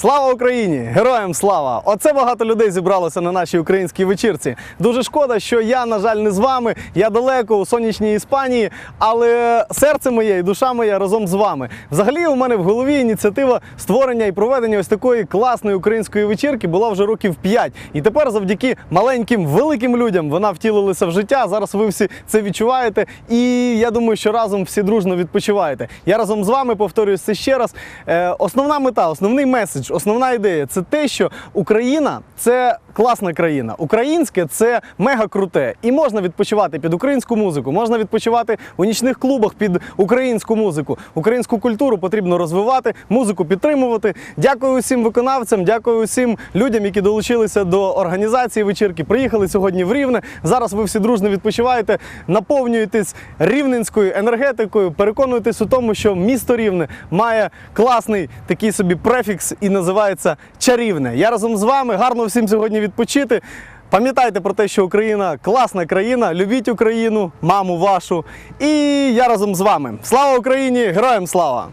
Слава Україні! Героям слава! Оце багато людей зібралося на нашій українській вечірці. Дуже шкода, що я, на жаль, не з вами. Я далеко у сонячній Іспанії, але серце моє і душа моя разом з вами. Взагалі, у мене в голові ініціатива створення і проведення ось такої класної української вечірки була вже років 5. І тепер, завдяки маленьким великим людям, вона втілилася в життя. Зараз ви всі це відчуваєте. І я думаю, що разом всі дружно відпочиваєте. Я разом з вами повторюю це ще раз. Е, основна мета, основний меседж, основна ідея це те, що Україна це класна країна. Українське це мега круте. І можна відпочивати під українську музику, можна відпочивати у нічних клубах під українську музику. Українську культуру потрібно розвивати, музику підтримувати. Дякую усім виконавцям, дякую усім людям, які долучилися до організації вечірки. Приїхали сьогодні в Рівне. Зараз ви всі дружно відпочиваєте, наповнюєтесь рівненською енергетикою, переконуєтесь у тому, що місто Рівне має класний такий собі префікс і називається чарівне. Я разом з вами гарно всім сьогодні відпочити. Пам'ятайте про те, що Україна класна країна. Любіть Україну, маму вашу. І я разом з вами. Слава Україні! Героям слава!